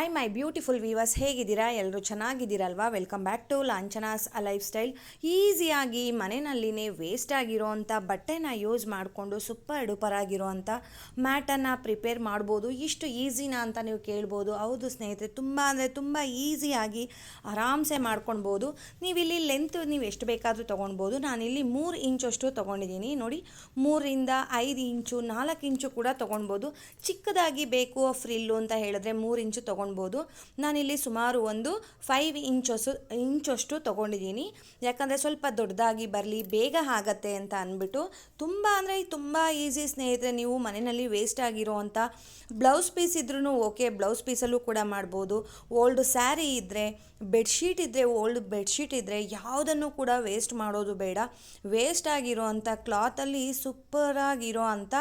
I my beautiful viewers ಹೇಗಿದ್ದೀರಾ? ಎಲ್ಲರೂ ಚೆನ್ನಾಗಿದ್ದೀರಲ್ವಾ? ವೆಲ್ಕಮ್ ಬ್ಯಾಕ್ ಟು ಲಾಂಚನಾಸ್ ಅ ಲೈಫ್ ಸ್ಟೈಲ್ ಈಸಿಯಾಗಿ ಮನೆಯಲ್ಲಿನೇ ವೇಸ್ಟ್ ಆಗಿರೋವಂಥ ಬಟ್ಟೆನ ಯೂಸ್ ಮಾಡಿಕೊಂಡು ಸೂಪರ್ ಡೂಪರ್ ಆಗಿರೋಂಥ ಮ್ಯಾಟನ್ನು ಪ್ರಿಪೇರ್ ಮಾಡ್ಬೋದು. ಇಷ್ಟು ಈಸಿನಾ ಅಂತ ನೀವು ಕೇಳ್ಬೋದು. ಹೌದು ಸ್ನೇಹಿತರೆ, ತುಂಬ ಅಂದರೆ ತುಂಬ ಈಸಿಯಾಗಿ ಆರಾಮ್ಸೆ ಮಾಡ್ಕೊಳ್ಬೋದು ನೀವಿಲ್ಲಿ ಲೆಂತ್ ನೀವು ಎಷ್ಟು ಬೇಕಾದರೂ ತೊಗೊಳ್ಬೋದು ನಾನಿಲ್ಲಿ ಮೂರು ಇಂಚಷ್ಟು ತೊಗೊಂಡಿದ್ದೀನಿ. ನೋಡಿ, ಮೂರಿಂದ ಐದು ಇಂಚು ನಾಲ್ಕು ಇಂಚು ಕೂಡ ತೊಗೊಳ್ಬೋದು ಚಿಕ್ಕದಾಗಿ ಬೇಕು ಫ್ರಿಲ್ಲು ಅಂತ ಹೇಳಿದ್ರೆ ಮೂರು ಇಂಚು ತೊಗೊಳ್ಬೋದು ನಾನಿಲ್ಲಿ ಸುಮಾರು ಒಂದು ಫೈವ್ ಇಂಚಸ್ ಇಂಚಷ್ಟು ತೊಗೊಂಡಿದ್ದೀನಿ. ಯಾಕಂದರೆ ಸ್ವಲ್ಪ ದೊಡ್ಡದಾಗಿ ಬರಲಿ, ಬೇಗ ಆಗತ್ತೆ ಅಂತ ಅಂದ್ಬಿಟ್ಟು ತುಂಬ ಅಂದರೆ ತುಂಬ ಈಸಿ ಸ್ನೇಹಿತರೆ, ನೀವು ಮನೆಯಲ್ಲಿ ವೇಸ್ಟ್ ಆಗಿರೋವಂಥ ಬ್ಲೌಸ್ ಪೀಸ್ ಇದ್ರೂ ಓಕೆ ಬ್ಲೌಸ್ ಪೀಸಲ್ಲೂ ಕೂಡ ಮಾಡ್ಬೋದು. ಓಲ್ಡ್ ಸ್ಯಾರಿ ಇದ್ದರೆ ಬೆಡ್ಶೀಟ್ ಇದ್ದರೆ ಓಲ್ಡ್ ಬೆಡ್ಶೀಟ್ ಇದ್ದರೆ ಯಾವುದನ್ನು ಕೂಡ ವೇಸ್ಟ್ ಮಾಡೋದು ಬೇಡ. ವೇಸ್ಟ್ ಆಗಿರೋ ಅಂಥ ಕ್ಲಾತಲ್ಲಿ ಸೂಪರಾಗಿರೋ ಅಂಥ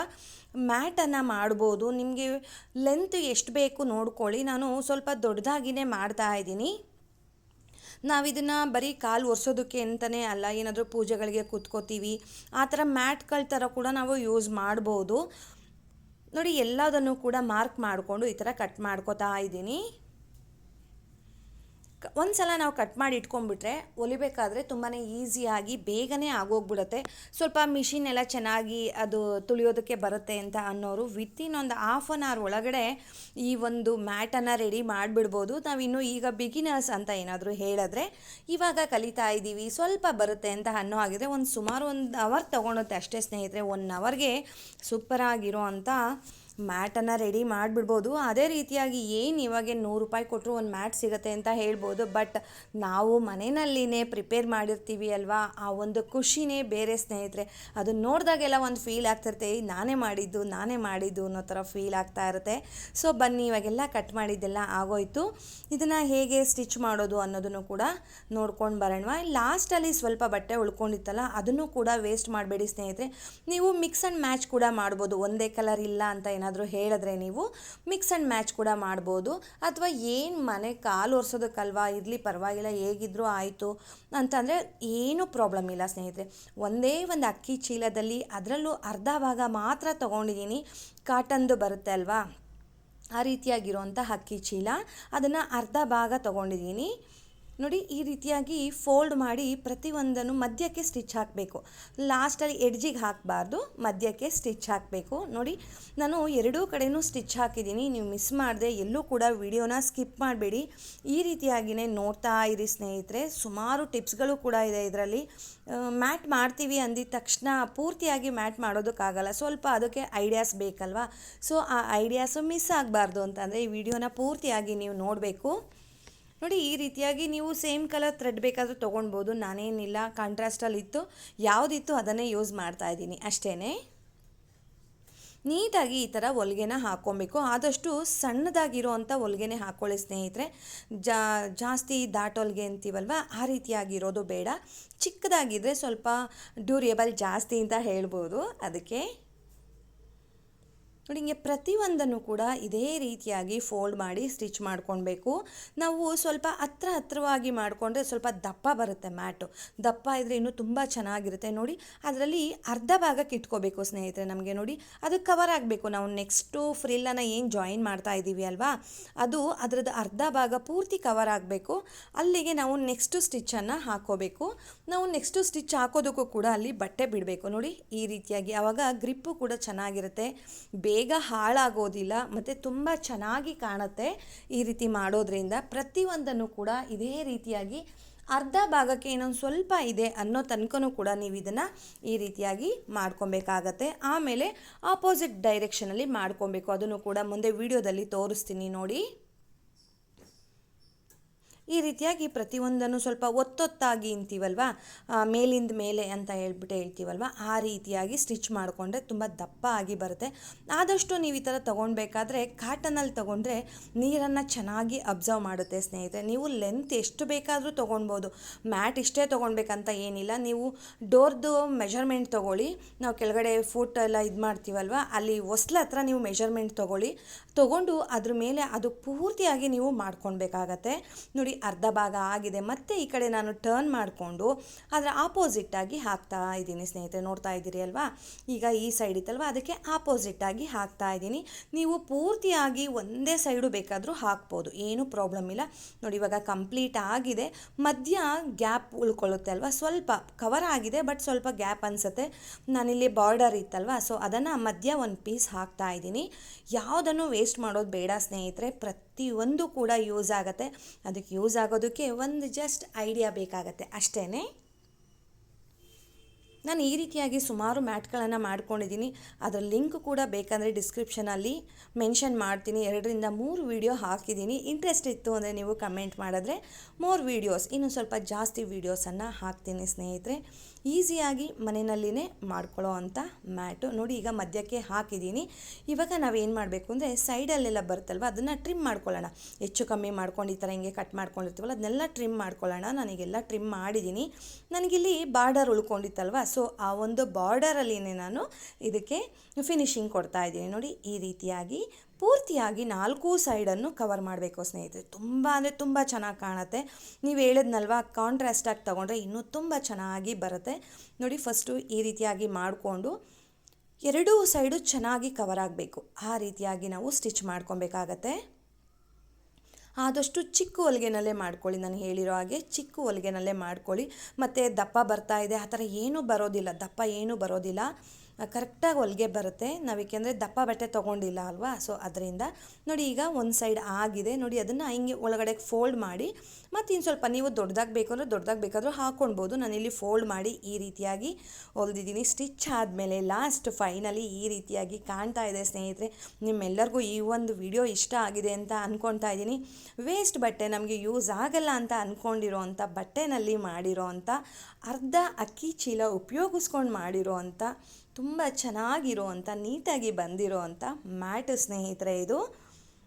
ಮ್ಯಾಟನ್ನು ಮಾಡ್ಬೋದು. ನಿಮಗೆ ಲೆಂತ್ ಎಷ್ಟು ಬೇಕು ನೋಡ್ಕೊಳ್ಳಿ. ನಾನು ಸ್ವಲ್ಪ ದೊಡ್ಡದಾಗಿನೇ ಮಾಡ್ತಾ ಇದ್ದೀನಿ. ನಾವಿದನ್ನು ಬರೀ ಕಾಲು ಒರೆಸೋದಕ್ಕೆ ಅಂತಲೇ ಅಲ್ಲ, ಏನಾದರೂ ಪೂಜೆಗಳಿಗೆ ಕೂತ್ಕೋತೀವಿ, ಆ ಥರ ಮ್ಯಾಟ್ಗಳ ಥರ ಕೂಡ ನಾವು ಯೂಸ್ ಮಾಡ್ಬೋದು. ನೋಡಿ, ಎಲ್ಲದನ್ನು ಕೂಡ ಮಾರ್ಕ್ ಮಾಡಿಕೊಂಡು ಈ ಥರ ಕಟ್ ಮಾಡ್ಕೋತಾ ಇದ್ದೀನಿ. ಒಂದು ಸಲ ನಾವು ಕಟ್ ಮಾಡಿ ಇಟ್ಕೊಂಡ್ಬಿಟ್ರೆ ಹೊಲಿಬೇಕಾದ್ರೆ ತುಂಬಾ ಈಸಿಯಾಗಿ ಬೇಗನೆ ಆಗೋಗ್ಬಿಡುತ್ತೆ. ಸ್ವಲ್ಪ ಮಿಷಿನ್ ಎಲ್ಲ ಚೆನ್ನಾಗಿ ಅದು ತುಳಿಯೋದಕ್ಕೆ ಬರುತ್ತೆ ಅಂತ ಅನ್ನೋರು ವಿತಿನ್ ಒಂದು ಹಾಫ್ ಆನ್ ಅವರ್ ಒಳಗಡೆ ಈ ಒಂದು ಮ್ಯಾಟನ್ನು ರೆಡಿ ಮಾಡಿಬಿಡ್ಬೋದು. ನಾವಿನ್ನು ಈಗ ಬಿಗಿನರ್ಸ್ ಅಂತ ಏನಾದರೂ ಹೇಳಿದ್ರೆ ಇವಾಗ ಕಲಿತಾ ಇದ್ದೀವಿ, ಸ್ವಲ್ಪ ಬರುತ್ತೆ ಅಂತ ಅನ್ನೋ ಹಾಗಿದ್ರೆ ಒಂದು ಸುಮಾರು ಒಂದು ಅವರ್ ತೊಗೊಳುತ್ತೆ ಅಷ್ಟೇ ಸ್ನೇಹಿತರೆ. ಒನ್ ಅವರ್ಗೆ ಸೂಪರಾಗಿರೋ ಅಂಥ ಮ್ಯಾಟನ್ನು ರೆಡಿ ಮಾಡಿಬಿಡ್ಬೋದು. ಅದೇ ರೀತಿಯಾಗಿ ಏನು ಇವಾಗ ನೂರು ರೂಪಾಯಿ ಕೊಟ್ಟರು ಒಂದು ಮ್ಯಾಟ್ ಸಿಗುತ್ತೆ ಅಂತ ಹೇಳ್ಬೋದು. ಬಟ್ ನಾವು ಮನೆಯಲ್ಲಿನೇ ಪ್ರಿಪೇರ್ ಮಾಡಿರ್ತೀವಿ ಅಲ್ವಾ? ಆ ಒಂದು ಖುಷಿನೇ ಬೇರೆ ಸ್ನೇಹಿತರೆ. ಅದನ್ನ ನೋಡಿದಾಗೆಲ್ಲ ಒಂದು ಫೀಲ್ ಆಗ್ತಿರುತ್ತೆ. ನಾನೇ ಮಾಡಿದ್ದು ನಾನೇ ಮಾಡಿದ್ದು ಅನ್ನೋ ಥರ ಫೀಲ್ ಆಗ್ತಾ ಇರುತ್ತೆ. ಸೊ ಬನ್ನಿ, ಇವಾಗೆಲ್ಲ ಕಟ್ ಮಾಡಿದ್ದೆಲ್ಲ ಆಗೋಯ್ತು. ಇದನ್ನು ಹೇಗೆ ಸ್ಟಿಚ್ ಮಾಡೋದು ಅನ್ನೋದನ್ನು ಕೂಡ ನೋಡ್ಕೊಂಡು ಬರೋಣ ಲಾಸ್ಟಲ್ಲಿ ಸ್ವಲ್ಪ ಬಟ್ಟೆ ಉಳ್ಕೊಂಡಿತ್ತಲ್ಲ, ಅದನ್ನು ಕೂಡ ವೇಸ್ಟ್ ಮಾಡಬೇಡಿ ಸ್ನೇಹಿತರೆ. ನೀವು ಮಿಕ್ಸ್ ಆ್ಯಂಡ್ ಮ್ಯಾಚ್ ಕೂಡ ಮಾಡ್ಬೋದು. ಒಂದೇ ಕಲರ್ ಇಲ್ಲ ಅಂತ ಏನಾದರೂ ಹೇಳಿದ್ರೆ ನೀವು ಮಿಕ್ಸ್ ಆ್ಯಂಡ್ ಮ್ಯಾಚ್ ಕೂಡ ಮಾಡ್ಬೋದು. ಅಥವಾ ಏನು ಮನೆ ಕಾಲು ಒರೆಸೋದಕ್ಕಲ್ವಾ, ಇರಲಿ ಪರವಾಗಿಲ್ಲ, ಹೇಗಿದ್ರೂ ಆಯಿತು ಅಂತಂದರೆ ಏನೂ ಪ್ರಾಬ್ಲಮ್ ಇಲ್ಲ ಸ್ನೇಹಿತರೆ. ಒಂದೇ ಒಂದು ಅಕ್ಕಿ ಚೀಲದಲ್ಲಿ ಅದರಲ್ಲೂ ಅರ್ಧ ಭಾಗ ಮಾತ್ರ ತೊಗೊಂಡಿದ್ದೀನಿ. ಕಾಟನ್ದು ಬರುತ್ತೆ ಅಲ್ವಾ? ಆ ರೀತಿಯಾಗಿರುವಂಥ ಅಕ್ಕಿ ಚೀಲ. ಅದನ್ನು ಅರ್ಧ ಭಾಗ ತೊಗೊಂಡಿದ್ದೀನಿ. ನೋಡಿ, ಈ ರೀತಿಯಾಗಿ ಫೋಲ್ಡ್ ಮಾಡಿ ಪ್ರತಿಯೊಂದನ್ನು ಮಧ್ಯಕ್ಕೆ ಸ್ಟಿಚ್ ಹಾಕಬೇಕು. ಲಾಸ್ಟಲ್ಲಿ ಎಡ್ಜಿಗೆ ಹಾಕಬಾರ್ದು, ಮಧ್ಯಕ್ಕೆ ಸ್ಟಿಚ್ ಹಾಕಬೇಕು. ನೋಡಿ, ನಾನು ಎರಡೂ ಕಡೆಯೂ ಸ್ಟಿಚ್ ಹಾಕಿದ್ದೀನಿ. ನೀವು ಮಿಸ್ ಮಾಡಿದೆ, ಎಲ್ಲೂ ಕೂಡ ವಿಡಿಯೋನ ಸ್ಕಿಪ್ ಮಾಡಬೇಡಿ. ಈ ರೀತಿಯಾಗಿಯೇ ನೋಡ್ತಾ ಇರಿ ಸ್ನೇಹಿತರೆ. ಸುಮಾರು ಟಿಪ್ಸ್ಗಳು ಕೂಡ ಇದೆ ಇದರಲ್ಲಿ. ಮ್ಯಾಟ್ ಮಾಡ್ತೀವಿ ಅಂದಿದ ತಕ್ಷಣ ಪೂರ್ತಿಯಾಗಿ ಮ್ಯಾಟ್ ಮಾಡೋದಕ್ಕಾಗಲ್ಲ. ಸ್ವಲ್ಪ ಅದಕ್ಕೆ ಐಡಿಯಾಸ್ ಬೇಕಲ್ವಾ? ಸೊ ಆ ಐಡಿಯಾಸು ಮಿಸ್ ಆಗಬಾರ್ದು ಅಂತಂದರೆ ಈ ವಿಡಿಯೋನ ಪೂರ್ತಿಯಾಗಿ ನೀವು ನೋಡಬೇಕು. ನೋಡಿ, ಈ ರೀತಿಯಾಗಿ ನೀವು ಸೇಮ್ ಕಲರ್ ಥ್ರೆಡ್ ಬೇಕಾದರೂ ತೊಗೊಳ್ಬೋದು. ನಾನೇನಿಲ್ಲ ಕಾಂಟ್ರಾಸ್ಟಲ್ಲಿ ಇತ್ತು. ಯಾವುದಿತ್ತು ಅದನ್ನೇ ಯೂಸ್ ಮಾಡ್ತಾ ಇದ್ದೀನಿ. ಅಷ್ಟೇ ನೀಟಾಗಿ ಈ ಥರ ಹೊಲಿಗೆನ ಹಾಕ್ಕೊಬೇಕು. ಆದಷ್ಟು ಸಣ್ಣದಾಗಿರೋ ಅಂಥ ಹೊಲಿಗೆನೇ ಹಾಕ್ಕೊಳ್ಳಿ ಸ್ನೇಹಿತರೆ. ಜಾ, ಜಾಸ್ತಿ ದಾಟೊಲ್ಗೆ ಅಂತೀವಲ್ವ? ಆ ರೀತಿಯಾಗಿರೋದು ಬೇಡ. ಚಿಕ್ಕದಾಗಿದ್ದರೆ ಸ್ವಲ್ಪ ಡ್ಯೂರಿಯಬಲ್ ಜಾಸ್ತಿ ಅಂತ ಹೇಳ್ಬೋದು. ಅದಕ್ಕೆ ನೋಡಿ ಪ್ರತಿಯೊಂದನ್ನು ಕೂಡ ಇದೇ ರೀತಿಯಾಗಿ ಫೋಲ್ಡ್ ಮಾಡಿ ಸ್ಟಿಚ್ ಮಾಡ್ಕೊಳ್ಬೇಕು. ನಾವು ಸ್ವಲ್ಪ ಹತ್ರ ಹತ್ರವಾಗಿ ಮಾಡಿಕೊಂಡ್ರೆ ಸ್ವಲ್ಪ ದಪ್ಪ ಬರುತ್ತೆ ಮ್ಯಾಟು ದಪ್ಪ ಇದ್ರೆ ಇನ್ನೂ ತುಂಬ ಚೆನ್ನಾಗಿರುತ್ತೆ ನೋಡಿ. ಅದರಲ್ಲಿ ಅರ್ಧ ಭಾಗಕ್ಕೆ ಇಟ್ಕೋಬೇಕು ಸ್ನೇಹಿತರೆ ನಮಗೆ ನೋಡಿ. ಅದು ಕವರ್ ಆಗಬೇಕು. ನಾವು ನೆಕ್ಸ್ಟು ಫ್ರಿಲ್ಲನ್ನು ಏನು ಜಾಯಿನ್ ಮಾಡ್ತಾ ಇದ್ದೀವಿ ಅಲ್ವಾ? ಅದು ಅದರದ್ದು ಅರ್ಧ ಭಾಗ ಪೂರ್ತಿ ಕವರ್ ಆಗಬೇಕು. ಅಲ್ಲಿಗೆ ನಾವು ನೆಕ್ಸ್ಟು ಸ್ಟಿಚ್ಚನ್ನು ಹಾಕೋಬೇಕು. ನಾವು ನೆಕ್ಸ್ಟು ಸ್ಟಿಚ್ ಹಾಕೋದಕ್ಕೂ ಕೂಡ ಅಲ್ಲಿ ಬಟ್ಟೆ ಬಿಡಬೇಕು ನೋಡಿ. ಈ ರೀತಿಯಾಗಿ ಆವಾಗ ಗ್ರಿಪ್ಪು ಕೂಡ ಚೆನ್ನಾಗಿರುತ್ತೆ. ಬೇಗ ಹಾಳಾಗೋದಿಲ್ಲ, ಮತ್ತು ತುಂಬ ಚೆನ್ನಾಗಿ ಕಾಣುತ್ತೆ ಈ ರೀತಿ ಮಾಡೋದ್ರಿಂದ. ಪ್ರತಿಯೊಂದನ್ನು ಕೂಡ ಇದೇ ರೀತಿಯಾಗಿ ಅರ್ಧ ಭಾಗಕ್ಕೆ ಇನ್ನೊಂದು ಸ್ವಲ್ಪ ಇದೆ ಅನ್ನೋ ತನಕನೂ ಕೂಡ ನೀವು ಇದನ್ನು ಈ ರೀತಿಯಾಗಿ ಮಾಡ್ಕೊಬೇಕಾಗತ್ತೆ. ಆಮೇಲೆ ಆಪೋಸಿಟ್ ಡೈರೆಕ್ಷನಲ್ಲಿ ಮಾಡ್ಕೊಬೇಕು. ಅದನ್ನು ಕೂಡ ಮುಂದೆ ವಿಡಿಯೋದಲ್ಲಿ ತೋರಿಸ್ತೀನಿ ನೋಡಿ. ಈ ರೀತಿಯಾಗಿ ಪ್ರತಿಯೊಂದನ್ನು ಸ್ವಲ್ಪ ಒತ್ತೊತ್ತಾಗಿ ಅಂತೀವಲ್ವ ಮೇಲಿಂದ ಮೇಲೆ ಅಂತ ಹೇಳ್ಬಿಟ್ಟು ಹೇಳ್ತೀವಲ್ವ? ಆ ರೀತಿಯಾಗಿ ಸ್ಟಿಚ್ ಮಾಡಿಕೊಂಡ್ರೆ ತುಂಬ ದಪ್ಪ ಆಗಿ ಬರುತ್ತೆ. ಆದಷ್ಟು ನೀವು ಈ ಥರ ತೊಗೊಳ್ಬೇಕಾದ್ರೆ ಕಾಟನಲ್ಲಿ ತೊಗೊಂಡ್ರೆ ನೀರನ್ನು ಚೆನ್ನಾಗಿ ಅಬ್ಸರ್ವ್ ಮಾಡುತ್ತೆ ಸ್ನೇಹಿತರೆ. ನೀವು ಲೆಂತ್ ಎಷ್ಟು ಬೇಕಾದರೂ ತೊಗೊಳ್ಬೋದು. ಮ್ಯಾಟ್ ಇಷ್ಟೇ ತೊಗೊಳ್ಬೇಕಂತ ಏನಿಲ್ಲ. ನೀವು ಡೋರ್ದು ಮೆಷರ್ಮೆಂಟ್ ತೊಗೊಳ್ಳಿ. ನಾವು ಕೆಳಗಡೆ ಫುಟ್ ಎಲ್ಲ ಇದು ಮಾಡ್ತೀವಲ್ವ? ಅಲ್ಲಿ ಹೊಸ್ಲ ಹತ್ರ ನೀವು ಮೆಷರ್ಮೆಂಟ್ ತೊಗೊಳ್ಳಿ. ತೊಗೊಂಡು ಅದ್ರ ಮೇಲೆ ಅದು ಪೂರ್ತಿಯಾಗಿ ನೀವು ಮಾಡ್ಕೊಳ್ಬೇಕಾಗತ್ತೆ. ನೋಡಿ ಅರ್ಧ ಭಾಗ ಆಗಿದೆ. ಮತ್ತೆ ಈ ಕಡೆ ನಾನು ಟರ್ನ್ ಮಾಡಿಕೊಂಡು ಅದರ ಆಪೋಸಿಟ್ಟಾಗಿ ಹಾಕ್ತಾ ಇದ್ದೀನಿ. ಸ್ನೇಹಿತರೆ, ನೋಡ್ತಾ ಇದ್ದೀರಿ ಅಲ್ವಾ? ಈಗ ಈ ಸೈಡ್ ಇತ್ತಲ್ವಾ? ಅದಕ್ಕೆ ಆಪೋಸಿಟ್ಟಾಗಿ ಹಾಕ್ತಾ ಇದ್ದೀನಿ. ನೀವು ಪೂರ್ತಿಯಾಗಿ ಒಂದೇ ಸೈಡು ಬೇಕಾದರೂ ಹಾಕ್ಬೋದು. ಏನೂ ಪ್ರಾಬ್ಲಮ್ ಇಲ್ಲ. ನೋಡಿ, ಇವಾಗ ಕಂಪ್ಲೀಟ್ ಆಗಿದೆ. ಮಧ್ಯ ಗ್ಯಾಪ್ ಉಳ್ಕೊಳ್ಳುತ್ತೆ ಅಲ್ವಾ? ಸ್ವಲ್ಪ ಕವರ್ ಆಗಿದೆ ಬಟ್ ಸ್ವಲ್ಪ ಗ್ಯಾಪ್ ಅನಿಸುತ್ತೆ. ನಾನಿಲ್ಲಿ ಬಾರ್ಡರ್ ಇತ್ತಲ್ವಾ? ಸೊ ಅದನ್ನು ಮಧ್ಯ ಒಂದು ಪೀಸ್ ಹಾಕ್ತಾ ಇದ್ದೀನಿ. ಯಾವುದನ್ನು ವೇಸ್ಟ್ ಮಾಡೋದು ಬೇಡ ಸ್ನೇಹಿತರೆ. ಪ್ರತಿಯೊಂದು ಕೂಡ ಯೂಸ್ ಆಗುತ್ತೆ. ಅದಕ್ಕೆ ಯೂಸ್ ಆಗೋದಕ್ಕೆ ಒಂದು ಜಸ್ಟ್ ಐಡಿಯಾ ಬೇಕಾಗತ್ತೆ ಅಷ್ಟೇ ನಾನು ಈ ರೀತಿಯಾಗಿ ಸುಮಾರು ಮ್ಯಾಟ್ಗಳನ್ನು ಮಾಡ್ಕೊಂಡಿದ್ದೀನಿ. ಅದರ ಲಿಂಕ್ ಕೂಡ ಬೇಕಂದರೆ ಡಿಸ್ಕ್ರಿಪ್ಷನಲ್ಲಿ ಮೆನ್ಷನ್ ಮಾಡ್ತೀನಿ. ಎರಡರಿಂದ ಮೂರು ವೀಡಿಯೋ ಹಾಕಿದ್ದೀನಿ. ಇಂಟ್ರೆಸ್ಟ್ ಇತ್ತು ಅಂದರೆ ನೀವು ಕಮೆಂಟ್ ಮಾಡಿದ್ರೆ ಮೋರ್ ವೀಡಿಯೋಸ್, ಇನ್ನೂ ಸ್ವಲ್ಪ ಜಾಸ್ತಿ ವೀಡಿಯೋಸನ್ನು ಹಾಕ್ತೀನಿ ಸ್ನೇಹಿತರೆ. ಈಸಿಯಾಗಿ ಮನೆಯಲ್ಲಿನೇ ಮಾಡ್ಕೊಳ್ಳೋ ಅಂಥ ಮ್ಯಾಟು. ನೋಡಿ, ಈಗ ಮಧ್ಯಕ್ಕೆ ಹಾಕಿದ್ದೀನಿ. ಇವಾಗ ನಾವೇನು ಮಾಡಬೇಕು ಅಂದರೆ ಸೈಡಲ್ಲೆಲ್ಲ ಬರುತ್ತಲ್ವ, ಅದನ್ನು ಟ್ರಿಮ್ ಮಾಡ್ಕೊಳ್ಳೋಣ. ಹೆಚ್ಚು ಕಮ್ಮಿ ಮಾಡ್ಕೊಂಡು ಈ ಥರ ಹಿಂಗೆ ಕಟ್ ಮಾಡ್ಕೊಂಡಿರ್ತೀವಲ್ಲ, ಅದನ್ನೆಲ್ಲ ಟ್ರಿಮ್ ಮಾಡ್ಕೊಳ್ಳೋಣ. ನನಗೆಲ್ಲ ಟ್ರಿಮ್ ಮಾಡಿದ್ದೀನಿ. ನನಗಿಲ್ಲಿ ಬಾರ್ಡರ್ ಉಳ್ಕೊಂಡಿತ್ತಲ್ವ ಸೊ ಆ ಒಂದು ಬಾರ್ಡರಲ್ಲಿನೇ ನಾನು ಇದಕ್ಕೆ ಫಿನಿಶಿಂಗ್ ಕೊಡ್ತಾ ಇದ್ದೀನಿ. ನೋಡಿ, ಈ ರೀತಿಯಾಗಿ ಪೂರ್ತಿಯಾಗಿ ನಾಲ್ಕು ಸೈಡನ್ನು ಕವರ್ ಮಾಡಬೇಕು ಸ್ನೇಹಿತರೆ. ತುಂಬ ಅಂದರೆ ತುಂಬ ಚೆನ್ನಾಗಿ ಕಾಣುತ್ತೆ. ನೀವು ಹೇಳಿದ್ನಲ್ವ ಕಾಂಟ್ರಾಸ್ಟಾಗಿ ತೊಗೊಂಡ್ರೆ ಇನ್ನೂ ತುಂಬ ಚೆನ್ನಾಗಿ ಬರುತ್ತೆ. ನೋಡಿ ಫಸ್ಟು ಈ ರೀತಿಯಾಗಿ ಮಾಡಿಕೊಂಡು ಎರಡೂ ಸೈಡು ಚೆನ್ನಾಗಿ ಕವರ್ ಆಗಬೇಕು. ಆ ರೀತಿಯಾಗಿ ನಾವು ಸ್ಟಿಚ್ ಮಾಡ್ಕೊಬೇಕಾಗತ್ತೆ. ಆದಷ್ಟು ಚಿಕ್ಕ ಹೊಲಿಗೆನಲ್ಲೇ ಮಾಡ್ಕೊಳ್ಳಿ ನಾನು ಹೇಳಿರೋ ಹಾಗೆ, ಚಿಕ್ಕ ಹೊಲಿಗೆನಲ್ಲೇ ಮಾಡ್ಕೊಳ್ಳಿ. ಮತ್ತು ದಪ್ಪ ಬರ್ತಾ ಇದೆ, ಆ ಥರ ಏನೂ ಬರೋದಿಲ್ಲ, ದಪ್ಪ ಏನೂ ಬರೋದಿಲ್ಲ. ಕರೆಕ್ಟಾಗಿ ಹೊಲಿಗೆ ಬರುತ್ತೆ. ನಾವು ಏಕೆಂದರೆ ದಪ್ಪ ಬಟ್ಟೆ ತೊಗೊಂಡಿಲ್ಲ ಅಲ್ವಾ? ಸೊ ಅದರಿಂದ ನೋಡಿ ಈಗ ಒಂದು ಸೈಡ್ ಆಗಿದೆ. ನೋಡಿ ಅದನ್ನು ಹಿಂಗೆ ಒಳಗಡೆ ಫೋಲ್ಡ್ ಮಾಡಿ, ಮತ್ತು ಇನ್ನು ಸ್ವಲ್ಪ ನೀವು ದೊಡ್ಡದಾಗಿ ಬೇಕು ಅಂದರೆ ದೊಡ್ಡದಾಗಿ ಬೇಕಾದರೂ ಹಾಕ್ಕೊಳ್ಬೋದು ನಾನಿಲ್ಲಿ ಫೋಲ್ಡ್ ಮಾಡಿ ಈ ರೀತಿಯಾಗಿ ಹೊಲ್ದಿದ್ದೀನಿ. ಸ್ಟಿಚ್ ಆದಮೇಲೆ ಲಾಸ್ಟ್ ಫೈನಲಿ ಈ ರೀತಿಯಾಗಿ ಕಾಣ್ತಾ ಇದೆ ಸ್ನೇಹಿತರೆ. ನಿಮ್ಮೆಲ್ಲರಿಗೂ ಈ ಒಂದು ವಿಡಿಯೋ ಇಷ್ಟ ಆಗಿದೆ ಅಂತ ಅಂದ್ಕೊತಾ ಇದ್ದೀನಿ. ವೇಸ್ಟ್ ಬಟ್ಟೆ ನಮಗೆ ಯೂಸ್ ಆಗಲ್ಲ ಅಂತ ಅಂದ್ಕೊಂಡಿರೋ ಅಂಥ ಬಟ್ಟೆನಲ್ಲಿ ಮಾಡಿರೋ ಅಂಥ ಅರ್ಧ ಅಕ್ಕಿ ಚೀಲ ಉಪಯೋಗಿಸ್ಕೊಂಡು ಮಾಡಿರೋ ಅಂಥ ತುಂಬ ಚೆನ್ನಾಗಿರೋ ಅಂಥ ನೀಟಾಗಿ ಬಂದಿರೋ ಅಂಥ ಮ್ಯಾಟ್ ಸ್ನೇಹಿತರೆ ಇದು.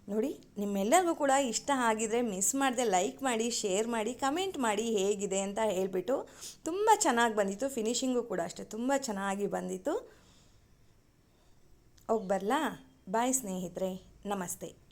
ನೋಡಿ, ನಿಮ್ಮೆಲ್ಲರಿಗೂ ಕೂಡ ಇಷ್ಟ ಆಗಿದ್ರೆ ಮಿಸ್ ಮಾಡದೆ ಲೈಕ್ ಮಾಡಿ, ಶೇರ್ ಮಾಡಿ, ಕಮೆಂಟ್ ಮಾಡಿ ಹೇಗಿದೆ ಅಂತ ಹೇಳಿಬಿಟ್ಟು ತುಂಬ ಚೆನ್ನಾಗಿ ಬಂದಿತ್ತು ಫಿನಿಷಿಂಗು ಕೂಡ ಅಷ್ಟೇ ತುಂಬ ಚೆನ್ನಾಗಿ ಬಂದಿತ್ತು. ಹೋಗಿ ಬರಲಾ? ಬಾಯ್ ಸ್ನೇಹಿತರೆ, ನಮಸ್ತೆ.